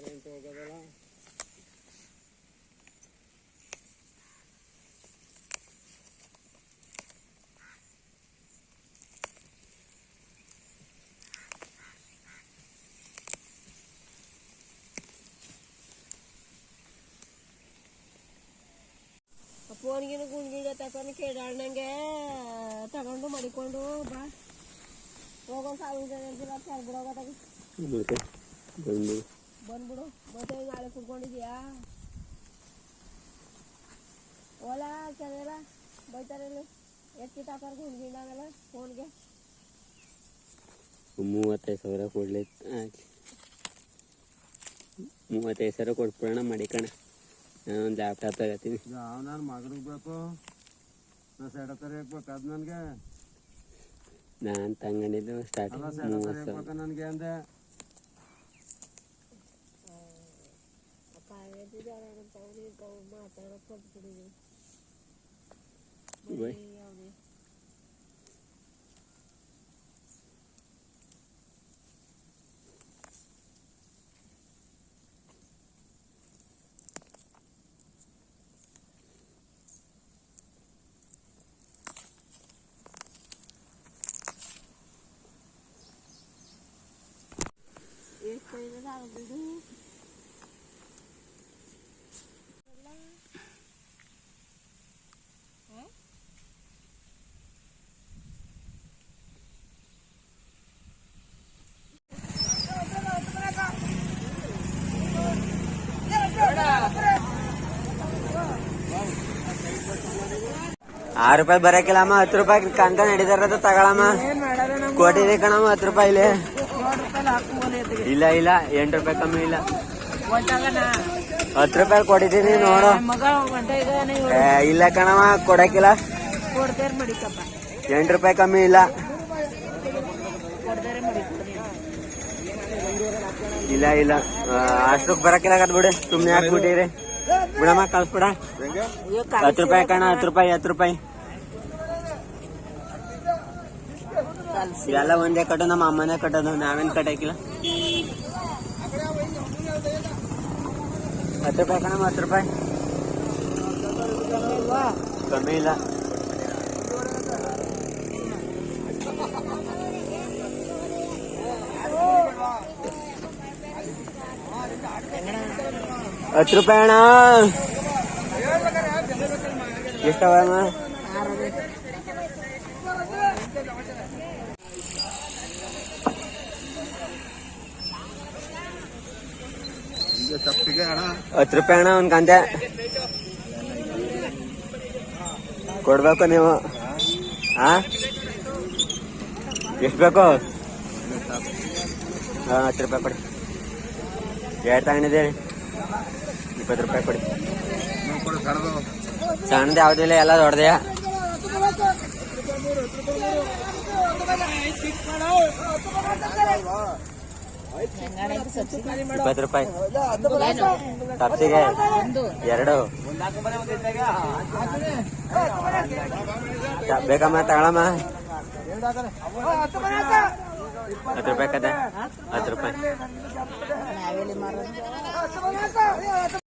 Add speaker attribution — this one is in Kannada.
Speaker 1: ಕರೆಂಟ್ ಹೋಗೋದಲ್ಲ
Speaker 2: ಫೋನ್ಗಿನ ಗುಂಡಿಗ ತಕೊಂಡು ಕೇಳಣ್ಣಂಗೆ ತಗೊಂಡು ಮಡಿಕೊಂಡು ಬಾ ಹೋಗೋ ಸಾವಿರ ಕರ್ಬಿಡೋಗೋದಾಗ
Speaker 1: ಮತ್ತೆ ಬಂದು
Speaker 2: ಬಂದ್ಬಿಡು. ಮತ್ತೆ ನಾಳೆ ಕುಡ್ಕೊಂಡಿದ್ಯಾ ಓಲಾ ಕೆಲ ಬೈತಾರೆ ಎಷ್ಟು ಕಿತ್ತಾಕಾರ ಗುಂಡಿನಾಗಲ್ಲ ಫೋನ್ಗೆ?
Speaker 1: ಮೂವತ್ತೈದು ಸಾವಿರ ಕೊಡ್ಲಿ. ಮೂವತ್ತೈದು ಸಾವಿರ ಕೊಟ್ಬಿಡೋಣ ಮಡಿಕಣ. ನಾನು ಒಂದು ಲ್ಯಾಪ್ಟಾಪ್ ತಗೋತೀನಿ.
Speaker 3: ಯಾವ ನನ್ನ ಮಗನಿಗೆ ಬೇಕು. ನಾ ಸೆಡ ತರಬೇಕು ಅದು ನನಗೆ.
Speaker 1: ನಾನು ತಗೊಂಡಿದ್ದು ಸ್ಟಾರ್ಟಿಂಗ್
Speaker 3: ನನಗೆ
Speaker 1: ಮೂವತ್ತು ಸಾವಿರ
Speaker 3: ತರಬೇಕು ನನಗೆ ಅಂದೆ
Speaker 2: ಮಾತಾಡೋಕೆ ಕೊಟ್ಬಿಡಿದ್ವಿ
Speaker 1: ಬೈ.
Speaker 2: ಯಾವ್ದು ಎಷ್ಟು ಬಿಡು
Speaker 1: ಆರು ರೂಪಾಯಿ ಬರಕಿಲ್ಲಮ್ಮ, ಹತ್ತು ರೂಪಾಯಿ ಕಂಕ ನಡೀತಾರ ತಗೊಳಮ್ಮ. ಕೋಟಿದೆ ಕಣಮ್ಮ ಹತ್ತು ರೂಪಾಯಿ ಇಲ್ಲಿ, ಇಲ್ಲ ಇಲ್ಲ ಎಂಟು ರೂಪಾಯಿ ಕಮ್ಮಿ ಇಲ್ಲ. ಹತ್ತು ರೂಪಾಯಿ ಕೊಟ್ಟಿದ್ದೀನಿ, ನೋಡು. ಇಲ್ಲ ಕಣಮ್ಮ, ಕೊಡಕಿಲ್ಲ. ಎಂಟು ರೂಪಾಯಿ ಕಮ್ಮಿ ಇಲ್ಲ. ಇಲ್ಲ ಇಲ್ಲ. ಅಷ್ಟಕ್ಕೆ ಬರಕಿಲ್ಲ ಬಿಡಿ, ಸುಮ್ನೆ ಹಾಕ್ಬಿಟ್ಟಿರಿ ಬಿಡಮ್ಮ, ಕಳ್ಸ್ಬಿಡ. ಹತ್ತು ರೂಪಾಯಿ ಕಣ, ಹತ್ತು ರೂಪಾಯಿ ಹತ್ತು ರೂಪಾಯಿ. ಎಲ್ಲ ಒಂದೇ ಕಟ್ಟು ನಮ್ಮ ಅಮ್ಮನೇ ಕಟ್ಟೋದು, ನಾವೇನ್ ಕಟ್ಟಾಕಿಲ್ಲ ಹತ್ತು ರೂಪಾಯಿ ಕಣಮ್ಮ ಹತ್ತು ರೂಪಾಯಿ. ಕಮ್ಮಿ ಇಲ್ಲ. ಹತ್ತು ರೂಪಾಯಿ ಅಣ್ಣ. ಎಷ್ಟವ ಅಣ್ಣ
Speaker 3: ತಪ್ಪಿಗೆ ಅಣ್ಣ
Speaker 1: ಹತ್ತು ರೂಪಾಯಿ ಅಣ್ಣ, ಒಂದು ಕಂತೆ ಕೊಡ್ಬೇಕು ನೀವು. ಹಾ ಎಷ್ಟು ಬೇಕು? ಹಾ, ಹತ್ತು ರೂಪಾಯಿ ಕೊಡಿ. ಎರಡು ತಗೊಂಡಿದ್ದೀನಿ ಇಪ್ಪತ್ತು ರೂಪಾಯಿ ಕೊಡಿ. ಸಣ್ಣದ ಯಾವ್ದಿಲ್ಲ ಎಲ್ಲ ದೊಡ್ಡದೆಯಾ ಇಪ್ಪತ್ತು ರೂಪಾಯಿ. ಸಬ್ಸಿಗೆ ಎರಡು. ಬೇಕಮ್ಮ ತಗೊಳಮ್ಮ. ಹತ್ತು ರೂಪಾಯಿ ಕತೆ. ಹತ್ತು ರೂಪಾಯಿ.